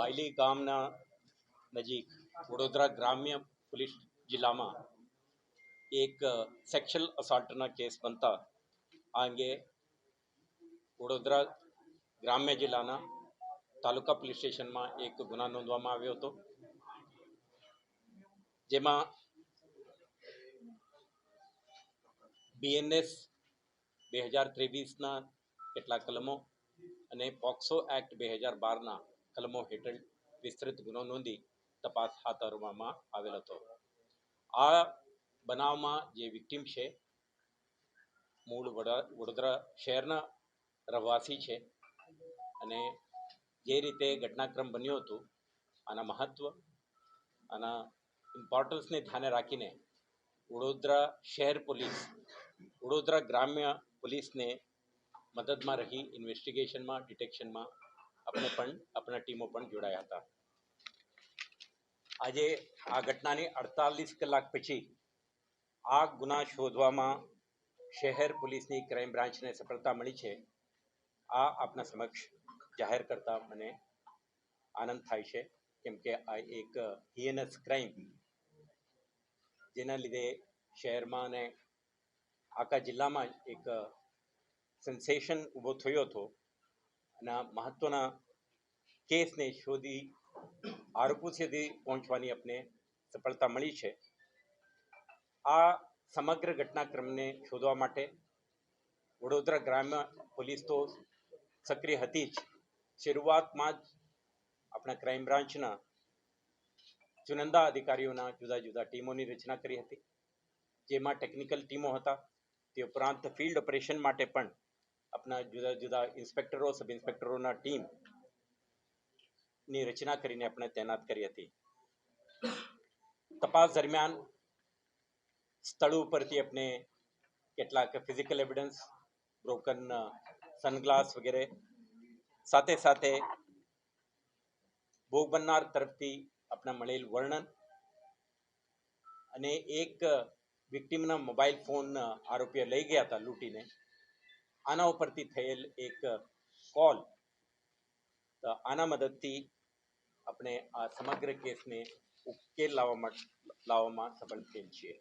બાયલી ગામના નજીક વડોદરા ગ્રામ્ય પોલીસ જિલ્લામાં એક સેક્સ્યુઅલ અસોલ્ટના કેસ બનતા આ અંગે વડોદરા ગ્રામ્ય જિલ્લાના તાલુકા પોલીસ સ્ટેશનમાં એક ગુના નોંધવામાં આવ્યો હતો. જેમાં બીએનએસ બે હજાર ત્રેવીસના કેટલાક કલમો અને પોક્સો એક્ટ બે હજાર બારના કલમો હેઠળ વિસ્તૃત ગુનો નોંધી તપાસ હાથ ધરવામાં આવેલ હતો. આ બનાવમાં જે વિક્ટીમ છે, મૂળ વડા, વડોદરા શહેરના રહેવાસી છે અને જે રીતે ઘટનાક્રમ બન્યો હતો, આના મહત્ત્વ આના ઇમ્પોર્ટન્સને ધ્યાને રાખીને વડોદરા શહેર પોલીસ, વડોદરા ગ્રામ્ય પોલીસને મદદમાં રહી ઇન્વેસ્ટિગેશનમાં ડિટેક્શનમાં આપણે પણ આપણા ટીમો પણ જોડાયા હતા. આજે આ ઘટનાની અડતાલીસ કલાક પછી આ ગુના શોધવામાં શહેર પોલીસની ક્રાઇમ બ્રાન્ચને સફળતા મળી છે. આ આપના સમક્ષ જાહેર કરતા મને આનંદ થાય છે, કેમ કે આ એક હિયનસ ક્રાઇમ જેના લીધે શહેરમાં અને આખા જિલ્લામાં એક સેન્સેશન ઊભો થયો હતો. અને આ કેસને શોધી આરોપો સુધી પહોંચવાની આપણે સફળતા મળી છે. આ સમગ્ર ઘટનાક્રમને શોધવા માટે વડોદરા ગ્રામ્ય પોલીસ તો સક્રિય હતી જ. શરૂઆતમાં જ આપણા ક્રાઇમ બ્રાન્ચના ચુનંદા અધિકારીઓના જુદા જુદા ટીમોની રચના કરી હતી. જેમાં ટેકનિકલ ટીમો હતા. તે ઉપરાંત ફિલ્ડ ઓપરેશન માટે પણ આપણા જુદા જુદા ઇન્સ્પેક્ટરો, સબ ઇન્સ્પેક્ટરોના ટીમની રચના કરીને આપણે તૈનાત કરી હતી. તપાસ દરમિયાન સ્થળ ઉપરથી આપણે કેટલાક ફિઝિકલ એવિડન્સ બ્રોકન સનગ્લાસ વગેરે સાથે સાથે ભોગ બનનાર તરફથી આપણા મળેલ વર્ણન અને એક વિક્ટીમના મોબાઈલ ફોન આરોપીએ લઈ ગયા હતા લૂંટીને. આના ઉપરથી થયેલ એક કોલ. તો આના મદદથી આપણે આ સમગ્ર કેસને ઉકેલ લાવવા લાવવામાં સફળ થયેલ છીએ